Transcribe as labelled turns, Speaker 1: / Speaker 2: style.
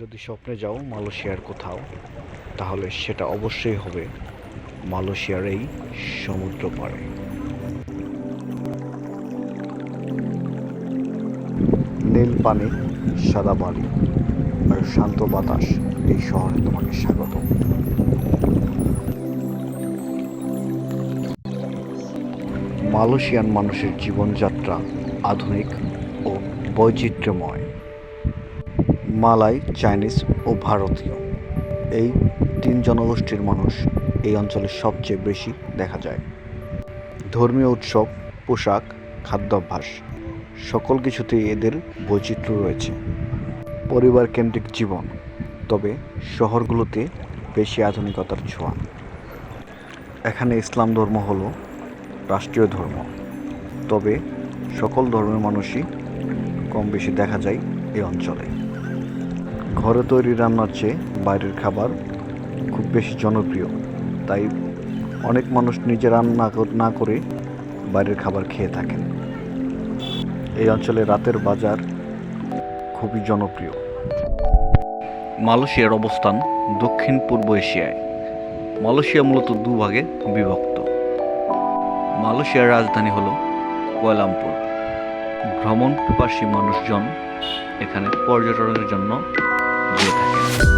Speaker 1: যদি স্বপ্নে যাও মালয়েশিয়ার কোথাও, তাহলে সেটা অবশ্যই হবে মালয়েশিয়ার এই সমুদ্র পাড়ে নীল পানি, সাদা বালি আর শান্ত বাতাস এই শহরে তোমাকে স্বাগত। মালয়েশিয়ান মানুষের জীবনযাত্রা আধুনিক ও বৈচিত্র্যময়। মালাই, চাইনিজ ও ভারতীয়। এই তিন জনগোষ্ঠীর মানুষ এই অঞ্চলে সবচেয়ে বেশি দেখা যায়। ধর্মীয় উৎসব, পোশাক, খাদ্যাভ্যাস, সকল কিছুতেই এদের বৈচিত্র্য রয়েছে। পরিবার কেন্দ্রিক জীবন, তবে শহরগুলোতে বেশি আধুনিকতার ছোঁয়া। এখানে ইসলাম ধর্ম হলো রাষ্ট্রীয় ধর্ম। তবে সকল ধর্মের মানুষই কম বেশি দেখা যায় এই অঞ্চলে। ঘরে তৈরি রান্নার চেয়ে বাইরের খাবার খুব বেশি জনপ্রিয়। তাই অনেক মানুষ নিজে রান্না না করে বাইরের খাবার খেয়ে থাকেন। এই অঞ্চলে রাতের বাজার খুবই জনপ্রিয়। মালয়েশিয়ার অবস্থান দক্ষিণ পূর্ব এশিয়ায়। মালয়েশিয়া মূলত দুভাগে বিভক্ত। মালয়েশিয়ার রাজধানী হল কুয়ালামপুর। ভ্রমণ পিপাসী মানুষজন এখানে পর্যটনের জন্য 家だ。